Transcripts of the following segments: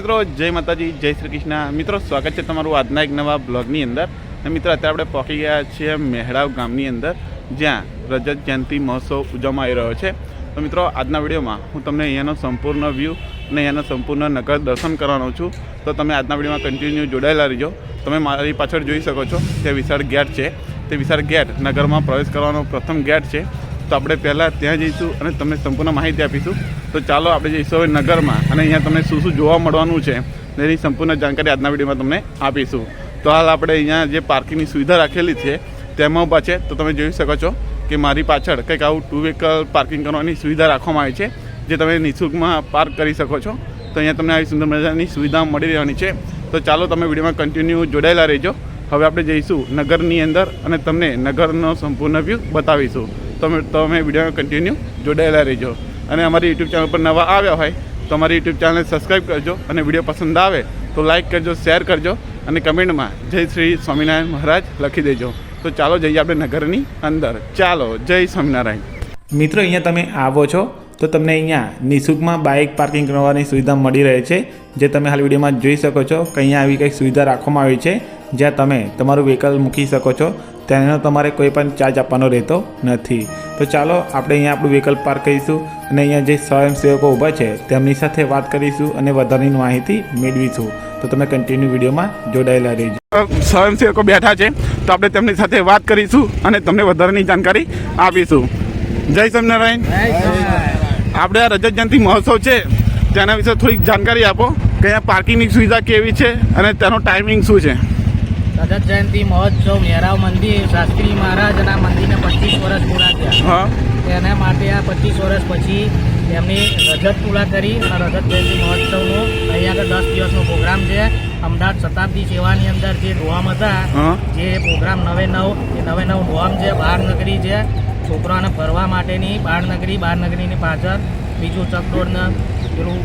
મિત્રો, જય માતાજી, જય શ્રી કૃષ્ણ. મિત્રો, સ્વાગત છે તમારું આજના એક નવા બ્લોગની અંદર. અને મિત્રો, અત્યારે આપણે પહોંચી ગયા છીએ મેહડાવ ગામની અંદર, જ્યાં રજત જયંતિ મહોત્સવ ઉજવવામાં આવી રહ્યો છે. તો મિત્રો, આજના વિડીયોમાં હું તમને અહીંયાનો સંપૂર્ણ વ્યૂ અને અહીંયાનો સંપૂર્ણ નગર દર્શન કરવાનો છું. તો તમે આજના વિડીયોમાં કન્ટિન્યુ જોડાયેલા રહીજો. તમે મારી પાછળ જોઈ શકો છો તે વિશાળ ગેટ છે. તે વિશાળ ગેટ નગરમાં પ્રવેશ કરવાનો પ્રથમ ગેટ છે. તો આપણે પહેલાં ત્યાં જઈશું અને તમને સંપૂર્ણ માહિતી આપીશું. તો ચાલો આપણે જઈશું હવે નગરમાં અને અહીંયા તમને શું શું જોવા મળવાનું છે એની સંપૂર્ણ જાણકારી આજના વિડીયોમાં તમને આપીશું. તો હાલ આપણે અહીંયા જે પાર્કિંગની સુવિધા રાખેલી છે તેમાં ઊભા છે. તો તમે જોઈ શકો છો કે મારી પાછળ કંઈક આવું ટુ વ્હીકલ પાર્કિંગ કરવાની સુવિધા રાખવામાં આવી છે, જે તમે નિઃશુલ્કમાં પાર્ક કરી શકો છો. તો અહીંયા તમને આવી સુંદર મજાની સુવિધા મળી રહેવાની છે. તો ચાલો તમે વિડીયોમાં કન્ટિન્યુ જોડાયેલા રહેજો. હવે આપણે જઈશું નગરની અંદર અને તમને નગરનો સંપૂર્ણ વ્યૂ બતાવીશું. તમે તમે વીડિયો કન્ટિન્યુ જોડાયેલા રહેજો. અને અમારી યુટ્યુબ ચેનલ પર નવા આવ્યા હોય, તો અમારી યુટ્યુબ ચેનલને સબસ્ક્રાઈબ કરજો અને વીડિયો પસંદ આવે, તો લાઈક કરજો શેર કરજો અને કમેન્ટમાં જય શ્રી સ્વામિનારાયણ મહારાજ લખી દેજો. તો ચાલો જઈએ આપણે નગરની અંદર. ચાલો, જય સ્વામિનારાયણ. મિત્રો, અહીંયા તમે આવો છો, તો તમને અહીંયા નિઃશુલ્કમાં બાઇક પાર્કિંગ કરવાની સુવિધા મળી રહે છે, જે તમે હાલ વિડીયોમાં જોઈ શકો છો. કે અહીંયા આવી કંઈક સુવિધા રાખવામાં આવી છે, જ્યાં તમે તમારું વ્હીકલ મૂકી શકો છો. તેનો તમારે કોઈ પણ ચાર્જ આપવાનો રહેતો નથી. તો ચાલો આપણે અહીંયા આપણું વ્હીકલ પાર્ક કરીશું અને અહીંયા જે સ્વયંસેવકો ઊભા છે તેમની સાથે વાત કરીશું અને વધારાની માહિતી મેળવીશું. તો તમે કન્ટિન્યુ વિડીયોમાં જોડાયેલા રહેજો. સ્વયંસેવકો બેઠા છે, તો આપણે તેમની સાથે વાત કરીશું અને તમને વધારાની જાણકારી આપીશું. જય સ્વામિનારાયણ. આપણે આ રજત જયંતિ મહોત્સવ છે, તેના વિશે થોડીક જાણકારી આપો. કે અહીંયા પાર્કિંગની સુવિધા કેવી છે અને તેનો ટાઈમિંગ શું છે? રજત જયંતિ મહોત્સવ મેરાવ મંદિર શાસ્ત્રી મહારાજના મંદિરને પચીસ વર્ષ પૂરા થયા. તેના માટે આ પચીસ વર્ષ પછી એમની રજત પૂરા કરી અને રજત જયંતિ મહોત્સવનો અહીંયા આગળ દસ દિવસનો પ્રોગ્રામ છે. અમદાવાદ શતાબ્દી સેવાની અંદર જે ડોહામ હતા જે પ્રોગ્રામ નવે નવ એ નવે નવ ડોહામ છે બાર નગરી છે. છોકરાઓને ફરવા માટેની બાર નગરી બાર નગરીની પાછળ બીજું ચકડોળને પેલું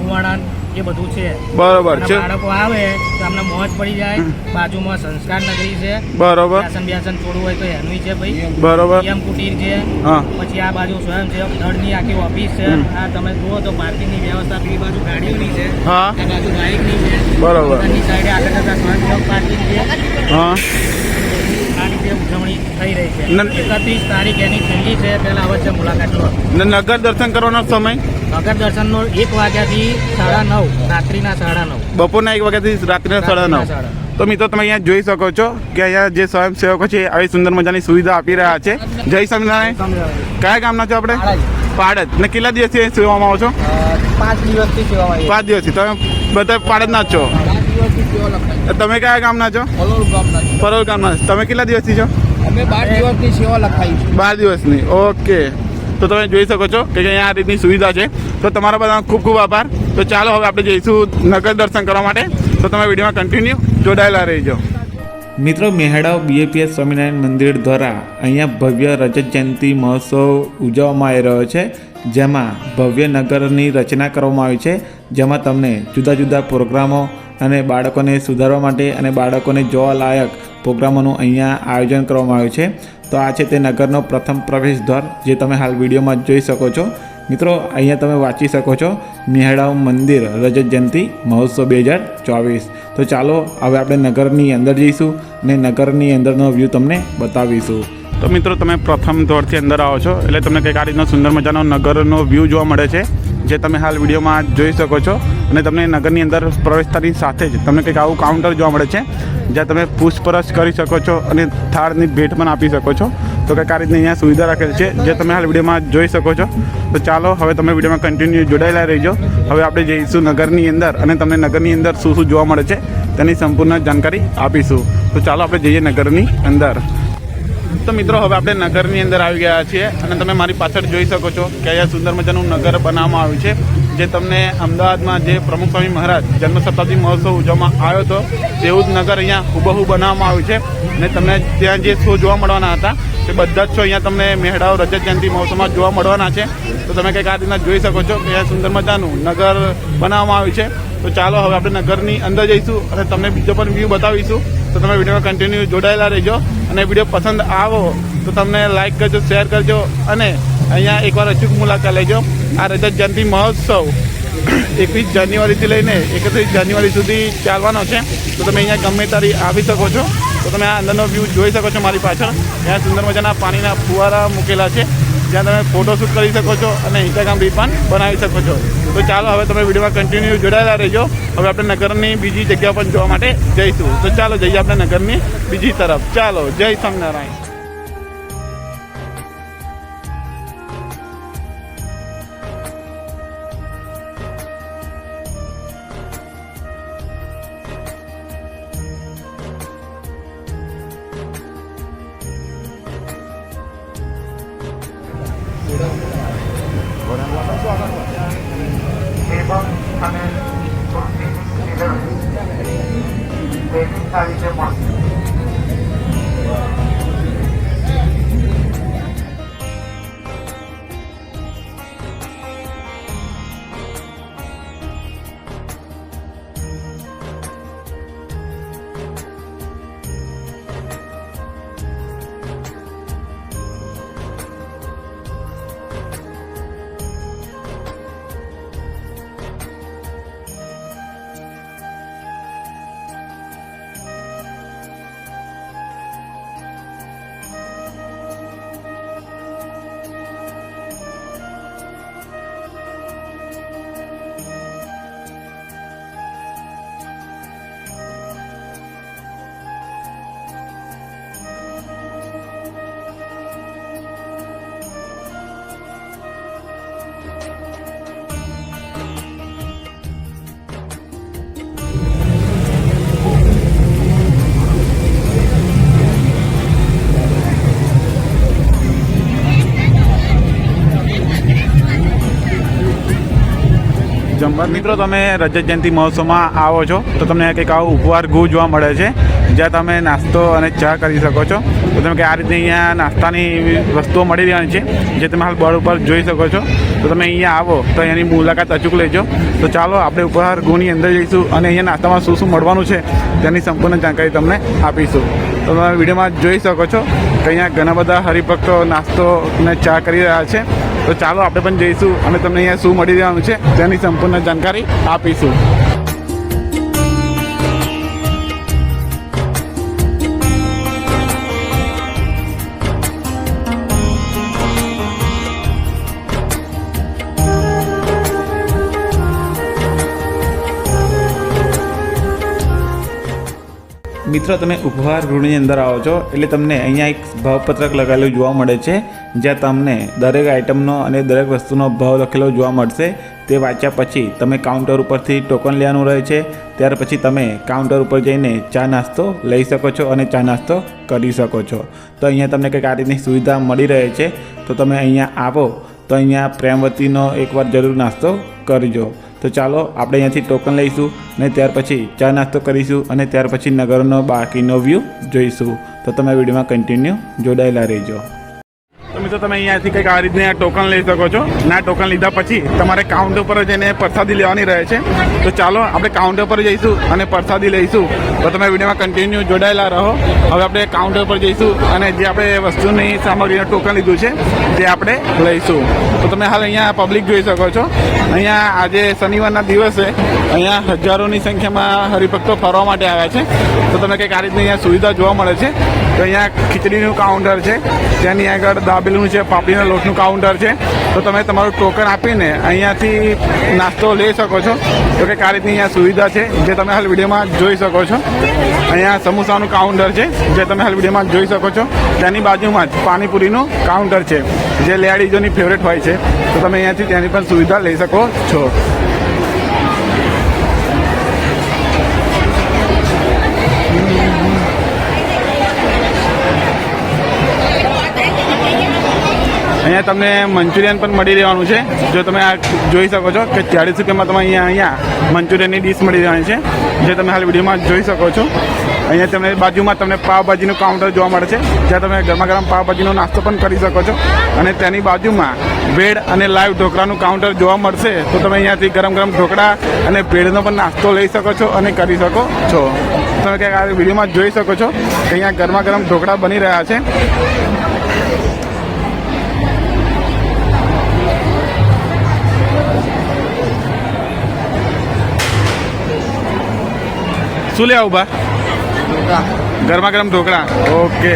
કુવાણા એ બધું છે. બરોબર છે. બાળકો આવે તો અમને મોજ પડી જાય. બાજુમાં સંસ્કાર નગરી છે. બરોબર. વ્યસન વ્યસન છોડવું હોય તો એનું છે ભાઈ. બરોબર. એમ કુટીર છે. પછી આ બાજુ સ્વયંસેવક દળની આખી ઓફિસ છે. આ તમે જુઓ તો પાર્કિંગની વ્યવસ્થા પેલી બાજુ ગાડીઓની છે. હા. આ બાજુ બાઇકની છે. બરોબર. સાઈડે આગળ જતા સ્વયંસેવક પાર્કિંગ છે. હા. આ ઉજવણી થઈ રહી છે? એકત્રીસ તારીખ એની છેલ્લી છે પહેલા અવશ્ય મુલાકાત લો. નગર દર્શન કરવાનો સમય? નગર દર્શનનો એક વાગ્યાથી સાડા નવ રાત્રિના સાડા નવ. બપોરના એક વાગ્યાથી રાત્રિના સાડા નવ. તો મિત્રો તમે અહીંયા જોઈ શકો છો કે અહીંયા જે સ્વયંસેવકો છે આવી સુંદર મજાની સુવિધા આપી રહ્યા છે. જય સ્વામિનારાયણ. કયા ગામના છો આપણે? પાડદ ને કેટલા દિવસથી સેવામાં આવો છો? પાંચ દિવસથી સેવામાં પાંચ દિવસથી. તમે બધા પાડદના જ છો પાંચ દિવસથી સેવા લખાય તમે કયા ગામના છો? પરોલ ગામના તમે કેટલા દિવસથી છો? અમે બાર દિવસની સેવા લખાવી છે. બાર દિવસની. ઓકે. તો તમે જોઈ શકો છો કે અહીંયા આ રીતની સુવિધા છે. તો તમારા બધાનો ખૂબ ખૂબ આભાર. તો ચાલો હવે આપણે જઈશું નગર દર્શન કરવા માટે. તો તમે વિડીયોમાં કન્ટિન્યુ જોડાયેલા રહીજો. મિત્રો મેહડાવ બીએપીએસ સ્વામિનારાયણ મંદિર દ્વારા અહીંયા ભવ્ય રજત જયંતિ મહોત્સવ ઉજવવામાં આવી રહ્યો છે જેમાં ભવ્ય નગરની રચના કરવામાં આવી છે જેમાં તમને જુદા જુદા પ્રોગ્રામો અને બાળકોને સુધારવા માટે અને બાળકોને જોવાલાયક પ્રોગ્રામોનું અહીંયા આયોજન કરવામાં આવ્યું છે. તો આ છે તે નગરનો પ્રથમ પ્રવેશ દ્વાર, જે તમે હાલ વિડીયોમાં જોઈ શકો છો. મિત્રો, અહીંયા તમે વાંચી શકો છો, મેહડાવ મંદિર, રજત જયંતિ, મહોત્સવ બે હજાર ચોવીસ. તો ચાલો, હવે આપણે નગરની અંદર જઈશું અને નગરની અંદરનો વ્યૂ તમને બતાવીશું. તો મિત્રો, તમે પ્રથમ દોરથી અંદર આવો છો, એટલે તમને કંઈક આ રીતનો સુંદર મજાનો નગરનો વ્યૂ જોવા મળે છે. જે તમે હાલ વિડીયોમાં જોઈ શકો છો અને તમને નગરની અંદર પ્રવેશતાની સાથે જ તમને કંઈક આવું કાઉન્ટર જોવા મળે છે, જ્યાં તમે પૂછપરછ કરી શકો છો અને થાળની ભેટ પણ આપી શકો છો. તો કંઈક આ રીતની અહીંયા સુવિધા રાખેલી છે, જે તમે હાલ વિડીયોમાં જોઈ શકો છો. તો ચાલો, હવે તમે વિડીયોમાં કન્ટિન્યુ જોડાયેલા રહીજો. હવે આપણે જઈશું નગરની અંદર અને તમને નગરની અંદર શું શું જોવા મળે છે, તેની સંપૂર્ણ જાણકારી આપીશું. તો ચાલો, આપણે જઈએ નગરની અંદર. તો મિત્રો, હવે આપણે નગરની અંદર આવી ગયા છીએ અને તમે મારી પાછળ જોઈ શકો છો કે અહીંયા સુંદર મજાનું નગર બનાવવામાં આવ્યું છે. જે તમને અમદાવાદમાં જે પ્રમુખ સ્વામી મહારાજ જન્મ શતાબ્દી મહોત્સવ ઉજવવામાં આવ્યો હતો, તેવું જ નગર અહીંયા હુબહુ બનાવવામાં આવ્યું છે. અને તમને ત્યાં જે શો જોવા મળવાના હતા, તે બધા જ શો અહીંયા તમને મેહડાવ રજત જયંતિ મહોત્સવમાં જોવા મળવાના છે. તો તમે કંઈક આ રીતના જોઈ શકો છો કે અહીંયા સુંદર મજાનું નગર બનાવવામાં આવ્યું છે. તો ચાલો હવે આપણે નગરની અંદર જઈશું અને તમને બીજો પણ વ્યૂ બતાવીશું. તો તમે વિડીયોમાં કન્ટિન્યુ જોડાયેલા રહેજો અને વીડિયો પસંદ આવો તો તમને લાઇક કરજો શેર કરજો અને અહીંયા એકવાર અચૂક મુલાકાત લેજો. આ રજત જયંતિ મહોત્સવ. એકવીસ જાન્યુઆરીથી લઈને એકત્રીસ જાન્યુઆરી સુધી ચાલવાનો છે. તો તમે અહીંયા ગમે તારી આવી શકો છો. તો તમે આ અંદરનો વ્યૂ જોઈ શકો છો મારી પાછળ. ત્યાં સુંદર મજાના પાણીના ફુવારા મૂકેલા છે. જ્યાં તમે ફોટોશૂટ કરી શકો છો અને ઇન્સ્ટાગ્રામ રીલ પણ બનાવી શકો છો. તો ચાલો, હવે તમે વિડીયોમાં કન્ટિન્યુ જોડાયેલા રહેજો. હવે આપણે નગરની બીજી જગ્યા પણ જોવા માટે જઈશું. તો ચાલો, જઈએ આપણે નગરની બીજી તરફ. ચાલો, જય સ્વામિનારાયણ. મિત્રો, તમે રજત જયંતિ મહોત્સવમાં આવો છો. તો તમને કંઈક આવું ઉપહાર ગુ જોવા મળે છે. જ્યાં તમે નાસ્તો અને ચા કરી શકો છો. તો તમે કે આ રીતે અહીંયા નાસ્તાની વસ્તુઓ મળી રહેવાની છે, જે તમે હાલ બોર્ડ ઉપર જોઈ શકો છો. તો તમે અહીંયા આવો, તો એની મુલાકાત અચૂક લેજો. તો ચાલો, આપણે ઉપહાર ગુની અંદર જઈશું અને અહીંયા નાસ્તામાં શું શું મળવાનું છે, તેની સંપૂર્ણ જાણકારી તમને આપીશું. તો તમે વિડીયોમાં જોઈ શકો છો કે અહીંયા ઘણા બધા હરિભક્તો નાસ્તો અને ચા કરી રહ્યા છે. તો ચાલો આપણે પણ જઈશું અને તમને અહીંયા શું મળી રહેવાનું છે તેની સંપૂર્ણ જાણકારી આપીશું. મિત્રો, તમે ઉપહાર ગૃહની અંદર આવો છો, એટલે તમને અહીંયા એક ભાવપત્રક લગાવેલું જોવા મળે છે, જ્યાં તમને દરેક આઇટમનો અને દરેક વસ્તુનો ભાવ લખેલો જોવા મળશે. તે વાંચ્યા પછી તમે કાઉન્ટર ઉપરથી ટોકન લેવાનું રહે છે. ત્યાર પછી તમે કાઉન્ટર ઉપર જઈને ચા નાસ્તો લઈ શકો છો અને ચા નાસ્તો કરી શકો છો. તો અહીંયા તમને કંઈક આ રીતની સુવિધા મળી રહે છે. તો તમે અહીંયા આવો, તો અહીંયા પ્રેમવતીનો એકવાર જરૂર નાસ્તો કરજો. તો ચાલો આપણે અહીંયાથી ટોકન લઈશું અને ત્યાર પછી ચા નાસ્તો કરીશું અને ત્યાર પછી નગરનો બાકીનો વ્યૂ જોઈશું. તો તમે વિડીયોમાં કન્ટિન્યુ જોડાયેલા રહેજો. તો મિત્રો તમે અહીંયાથી કંઈક આ રીતની ટોકન લઈ શકો છો. ના ટોકન લીધા પછી તમારે કાઉન્ટર ઉપર જઈને પ્રસાદી લેવાની રહે છે. તો ચાલો આપણે કાઉન્ટર પર જઈશું અને પ્રસાદી લઈશું. તો તમે વિડીયોમાં કન્ટિન્યુ જોડાયેલા રહો. હવે આપણે કાઉન્ટર પર જઈશું અને જે આપણે વસ્તુની સામગ્રીનું ટોકન લીધું છે તે આપણે લઈશું. તો તમે હાલ અહીંયા પબ્લિક જોઈ શકો છો. અહીંયા આજે શનિવારના દિવસે અહીંયા હજારોની સંખ્યામાં હરિભક્તો ફરવા માટે આવ્યા છે. તો તમને કંઈક આ રીતની અહીંયા સુવિધા જોવા મળે છે. તો અહીંયા ખીચડીનું કાઉન્ટર છે. ત્યાંની આગળ દાબેલું છે, પાપડીના લોટનું કાઉન્ટર છે. તો તમે તમારું ટોકન આપીને અહીંયાથી નાસ્તો લઈ શકો છો. તો કે આ રીતની અહીંયા સુવિધા છે, જે તમે હાલ વિડીયોમાં જોઈ શકો છો. અહીંયા સમોસાનું કાઉન્ટર છે, જે તમે હાલ વિડીયોમાં જોઈ શકો છો. તેની બાજુમાં જ પાણીપુરીનું કાઉન્ટર છે, જે લેડીઝોની ફેવરેટ હોય છે. તો તમે અહીંયાથી તેની પણ સુવિધા લઈ શકો છો. અહીંયા તમને મંચુરિયન પણ મળી રહેવાનું છે. જો તમે આ જોઈ શકો છો કે ચાળીસ રૂપિયામાં તમે અહીંયા અહીંયા મંચુરિયનની ડીશ મળી રહેવાની છે. જે તમે હાલ વિડીયોમાં જોઈ શકો છો. અહીંયા તમને બાજુમાં તમને પાવભાજીનું કાઉન્ટર જોવા મળે છે. જ્યાં તમે ગરમા ગરમ પાવભાજીનો નાસ્તો પણ કરી શકો છો. અને તેની બાજુમાં ભેળ અને લાઈવ ઢોકળાનું કાઉન્ટર જોવા મળશે. તો તમે અહીંયાથી ગરમ ગરમ ઢોકળા અને ભેળનો પણ નાસ્તો લઈ શકો છો અને કરી શકો છો. તમે ક્યાંક આ વિડીયોમાં જોઈ શકો છો કે અહીંયા ગરમા ગરમ ઢોકળા બની રહ્યા છે. શું લેવા ઊભા ગરમા ગરમ ઢોકળા. ઓકે.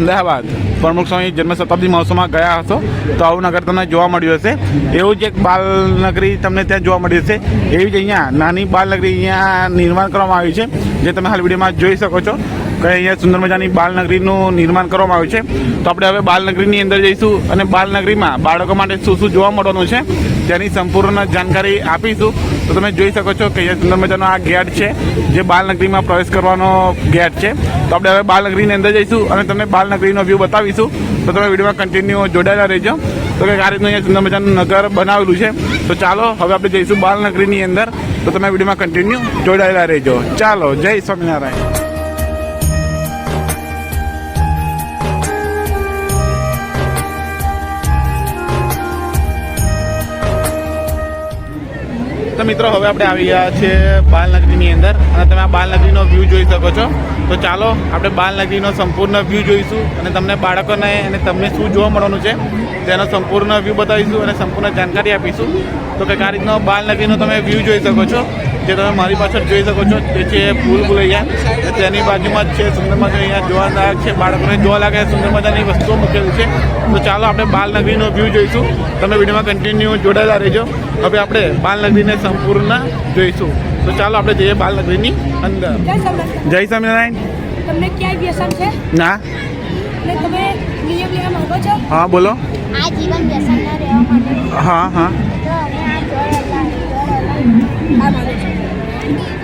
અમદાવાદ પ્રમુખ સ્વામી જન્મ શતાબ્દી મહોત્સવમાં ગયા હશો તો આવું નગર તમને જોવા મળ્યું હશે. એવું જ એક બાલનગરી તમને ત્યાં જોવા મળ્યું હશે. એવી જ અહીંયા નાની બાલનગરી અહીંયા નિર્માણ કરવામાં આવી છે, જે તમે હાલ વિડીયોમાં જોઈ શકો છો. કે અહીંયા સુંદર મજાની બાલનગરીનું નિર્માણ કરવામાં આવ્યું છે. તો આપણે હવે બાલનગરીની અંદર જઈશું અને બાલનગરીમાં બાળકો માટે શું શું જોવા મળવાનું છે તેની સંપૂર્ણ જાણકારી આપીશું. તો તમે જોઈ શકો છો કે અહીંયા સુંદર મજાનો આ ગેટ છે, જે બાલનગરીમાં પ્રવેશ કરવાનો ગેટ છે. તો આપણે હવે બાલનગરીની અંદર જઈશું અને તમને બાલનગરીનો વ્યૂ બતાવીશું. તો તમે વિડીયોમાં કન્ટિન્યુ જોડાયેલા રહેજો. તો કે આ રીતનું અહીંયા સુંદર મજાનું નગર બનાવેલું છે. તો ચાલો, હવે આપણે જઈશું બાલનગરીની અંદર. તો તમે વિડીયોમાં કન્ટિન્યુ જોડાયેલા રહેજો. ચાલો, જય સ્વામિનારાયણ. તો મિત્રો, હવે આપણે આવી ગયા છીએ બાલનગરીની અંદર અને તમે આ બાલનગરીનો વ્યૂ જોઈ શકો છો. તો ચાલો, આપણે બાલનગરીનો સંપૂર્ણ વ્યૂ જોઈશું અને તમને બાળકોને અને તમને શું જોવા મળવાનું છે, તેનો સંપૂર્ણ વ્યૂ બતાવીશું અને સંપૂર્ણ જાણકારી આપીશું. તો કંઈક આ રીતનો બાલનગરીનો તમે વ્યૂ જોઈ શકો છો. જે તમે મારી પાછળ જોઈ શકો છો તે છે ભૂલ ભૂલૈયા. તેની બાજુમાં જ છે સુંદર મજા અહીંયા જોવાલાયક છે બાળકોને જોવા લાગે સુંદર મજાની વસ્તુઓ મૂકેલી છે. તો ચાલો આપણે બાલનગરીનો વ્યૂ જોઈશું. તમે વિડીયોમાં કન્ટિન્યુ જોડાયેલા રહેજો. હવે આપણે બાલનગરીને સંપૂર્ણ જોઈશું. તો ચાલો આપણે જઈએ બાલનગરીની અંદર. જય સ્વામિનારાયણ. તમને ક્યાંય વ્યસન છે? ના. તમે નિયમ લેવા માંગો છો? હા બોલો. આ જીવન વ્યસન ન રહેવા માટે હા હા. તો અમે આ જોડ આ માંગો છો.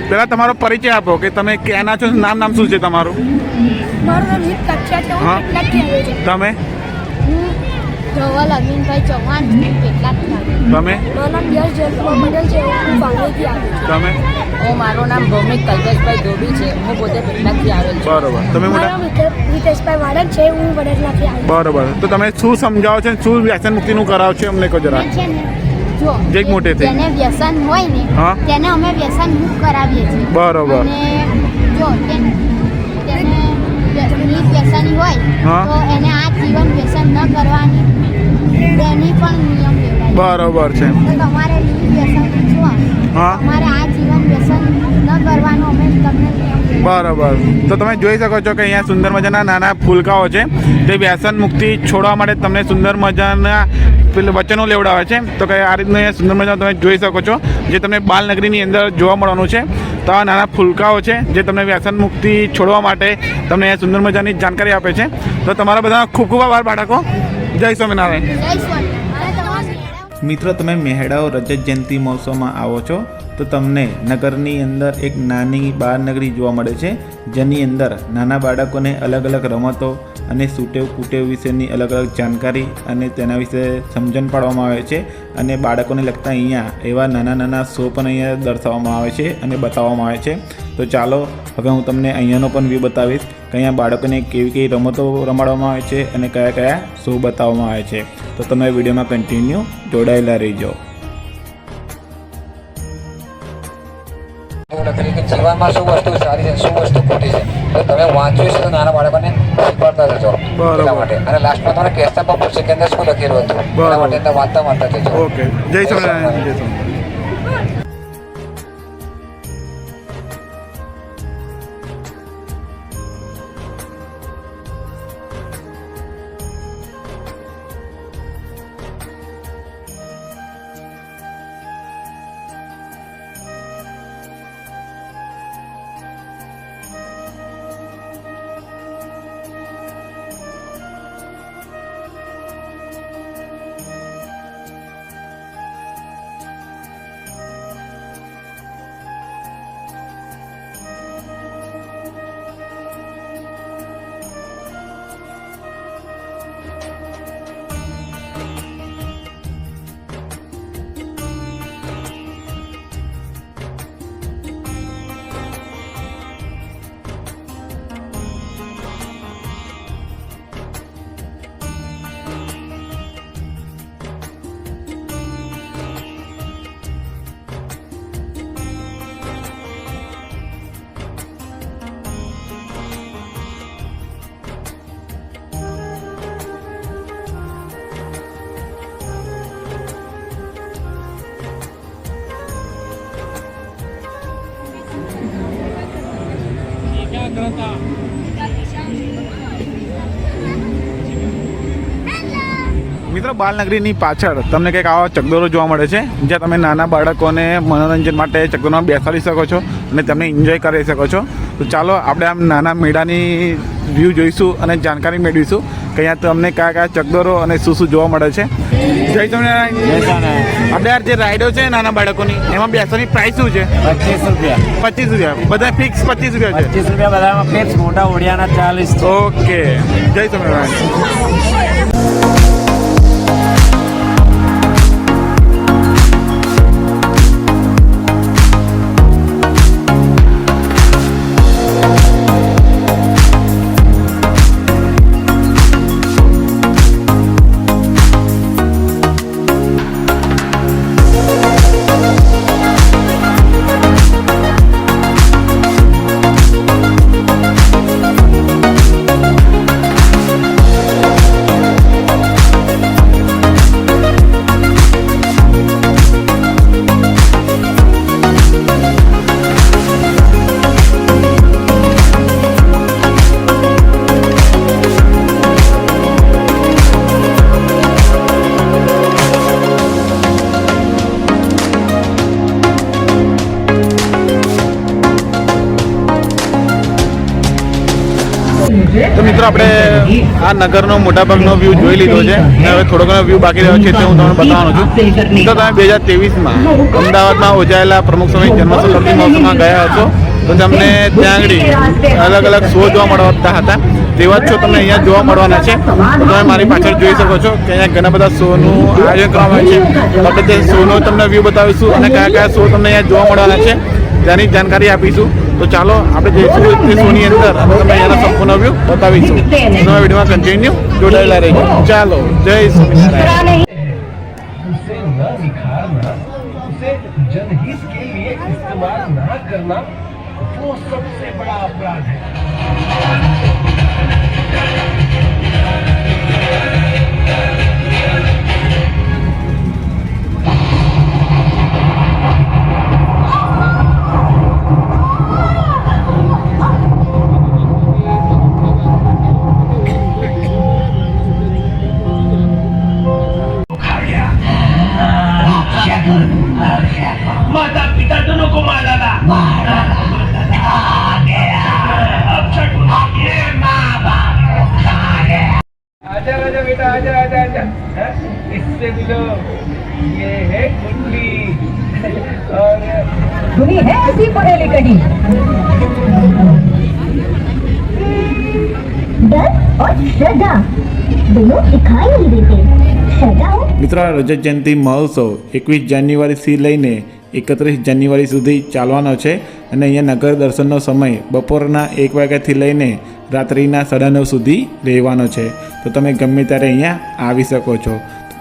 પહેલાં તમારો પરિચય આપો કે તમે ક્યાંના છો? નામ નામ શું છે તમારું? મારું નામ હિત કચ્છા છે હું હા. આવ્યો છું? તમે? અરવિંદભાઈ ચૌહાણ તમે? મારું નામ યશ જયકુમાર પટેલ છે હું બાંગ્લાદેશથી આવ્યો છું. તમે? હું મારું નામ ભૌમિક કલ્પેશભાઈ ધોબી છે હું પોતે પેટલાથી આવેલ છું. બરોબર. તમે મારું નામ હિતેશભાઈ વાડક છે હું વડોદરાથી આવ્યો બરોબર. તો તમે શું સમજાવો છો શું વ્યસન મુક્તિનું કરાવો છો? અમને કહો જરા. જો જે મોટેથી. જેને વ્યસન હોય ને. તેને અમે વ્યસન મુક્ત કરાવીએ છીએ બરોબર. અને જો તેને વ્યસની હોય તો એને આ જીવન વ્યસન ન કરવાની તેની પણ નિયમ લેવડાય બરોબર છે. તમારે હા. બરોબર. તો તમે જોઈ શકો છો કે અહીંયા સુંદર મજાના નાના ફૂલકાઓ છે. તે વ્યસન મુક્તિ છોડવા માટે તમને સુંદર મજાના વચનો લેવડાવે છે. તો કે આ રીતનું અહીંયા સુંદર મજાનું તમે જોઈ શકો છો. જે તમને બાલનગરીની અંદર જોવા મળવાનું છે. તો આ નાના ફૂલકાઓ છે જે તમને વ્યસન મુક્તિ છોડવા માટે તમને અહીંયા સુંદર મજાની જાણકારી આપે છે. તો તમારા બધા ખૂબ ખૂબ આભાર બાળકો. જય સ્વામિનારાયણ. મિત્રો, તમે મેહડાઓ રજત જયંતિ મહોત્સવમાં આવો છો, તો તમને નગરની અંદર એક નાની બાળનગરી જોવા મળે છે, જેની અંદર નાના બાળકોને અલગ અલગ રમતો અને સુટેવ કુટેવ વિશેની અલગ અલગ જાણકારી અને તેના વિશે સમજણ પાડવામાં આવે છે અને બાળકોને લગતા અહીંયા એવા નાના નાના શો પણ અહીંયા દર્શાવવામાં આવે છે અને બતાવવામાં આવે છે. તો ચાલો હવે હું તમને અહીંયાનો પણ વ્યૂ બતાવીશ કે અહીંયા બાળકોને કેવી કેવી રમતો રમાડવામાં આવે છે અને કયા કયા શો બતાવવામાં આવે છે. તો તમે વિડીયોમાં કન્ટિન્યુ જોડાયેલા રહીજો. એવું કે જીવનમાં શું વસ્તુ સારી છે? શું વસ્તુ ખોટી છે? તો તમે વાંચ્યું છે તો નાના બાળકોને શીખવાડતા જજો. એટલા માટે. અને લાસ્ટમાં તમારે કેસ્ટા પણ પૂછે કે અંદર શું લખેલું હતું? એટલા માટે વાંચતા વાંચતા જજો. ઓકે. જય સ્વામિનારાયણ. જય સ્વામિનારાયણ. બાલનગરીની પાછળ તમને કંઈક આવા ચકદોરો જોવા મળે છે જ્યાં તમે નાના બાળકોને મનોરંજન માટે ચકદોરમાં બેસાડી શકો છો અને તેમને એન્જોય કરી શકો છો. તો ચાલો આપણે આમ નાના મેળાની વ્યૂ જોઈશું અને જાણકારી મેળવીશું કે અહીંયા તમને કયા કયા ચકદોરો અને શું શું જોવા મળે છે. જય સ્વામિનારાયણ. આપણે જે રાઈડો છે નાના બાળકોની એમાં બેસવાની પ્રાઇસ શું છે? પચીસ રૂપિયા. પચીસ રૂપિયા. બધા ફિક્સ પચીસ રૂપિયા છે? પચીસ રૂપિયા બધામાં ફિક્સ મોટા ઓડિયાના ચાલીસ ઓકે જય સ્વામિનારાયણ. આ નગરનો મોટાભાગનો વ્યૂ જોઈ લીધો છે. અને હવે થોડો ઘણો વ્યૂ બાકી રહ્યો છે તે હું તમને બતાવવાનો છું. તો તમે બે હજાર ત્રેવીસમાં અમદાવાદમાં યોજાયેલા પ્રમુખ સ્વામી જન્મશતાબ્દી મહોત્સવમાં ગયા હતો તો તમને ત્યાં આગળ અલગ અલગ શો જોવા મળતા હતા. તેવા જ શો તમને અહીંયા જોવા મળવાના છે. તમે મારી પાછળ જોઈ શકો છો કે અહીંયા ઘણા બધા શોનું આયોજન કરવામાં આવે છે. આપણે તે શોનો તમને વ્યૂ બતાવીશું અને કયા કયા શો તમને અહીંયા જોવા મળવાના છે. તેની જાણકારી આપીશું. તો ચાલો આપણે જઈશું તે અંદર અને તમને એના સંપૂર્ણ વ્યૂ બતાવીશું. નવા વિડીયોમાં કન્ટિન્યુ જોડાયેલા રહીશું. ચાલો જય સ્વામિનારાયણ. सुनी है ऐसी पढ़ेली कड़ी डर और श्रद्धा दोनों दिखाई नहीं देते श्रद्धा हो મિત્રો આ રજત જયંતિ મહોત્સવ એકવીસ જાન્યુઆરીથી લઈને એકત્રીસ જાન્યુઆરી સુધી ચાલવાનો છે અને અહીંયા નગર દર્શનનો સમય બપોરના એક વાગ્યાથી લઈને રાત્રિના સાડા નવ સુધી રહેવાનો છે તો તમે ગમે ત્યારે અહીંયા આવી શકો છો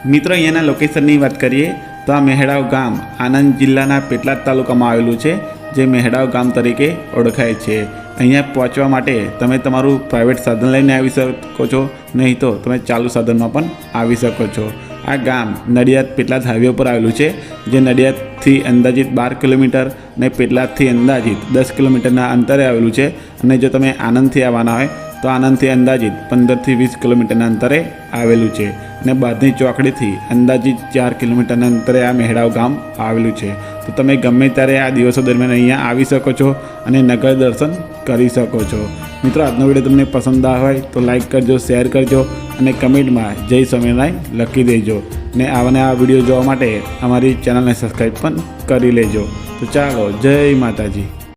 મિત્રો અહીંયાના લોકેશનની વાત કરીએ તો આ ગામ આણંદ જિલ્લાના પેટલાદ તાલુકામાં આવેલું છે, જે મહેડાવ ગામ તરીકે ઓળખાય છે. અહીંયા પહોંચવા માટે તમે તમારું પ્રાઇવેટ સાધન લઈને આવી શકો છો, નહીં તો તમે ચાલુ સાધનમાં પણ આવી શકો છો. આ ગામ નડિયાદ પેટલાદ હાઈવે પર આવેલું છે, જે નડિયાદથી અંદાજિત બાર કિલોમીટર અને પેટલાદથી અંદાજિત દસ કિલોમીટરના અંતરે આવેલું છે. અને જો તમે આનંદથી આવવાના હોય તો આનંદથી અંદાજિત પંદરથી વીસ કિલોમીટરના અંતરે આવેલું છે અને બાદની ચોકડીથી અંદાજિત ચાર કિલોમીટરના અંતરે આ મહેડાવ ગામ આવેલું છે. તો તમે ગમે ત્યારે આ દિવસો દરમિયાન અહીંયા આવી શકો છો અને નગર દર્શન કરી શકો છો. મિત્રો, આજનો વીડિયો તમને પસંદ આવે તો લાઈક કરજો, શેર કરજો અને કમેન્ટમાં જય સ્વામિનારાયણ લખી દેજો. ને આવાને આ વીડિયો જોવા માટે અમારી ચેનલને સબસ્ક્રાઈબ પણ કરી લેજો. તો ચાલો, જય માતાજી.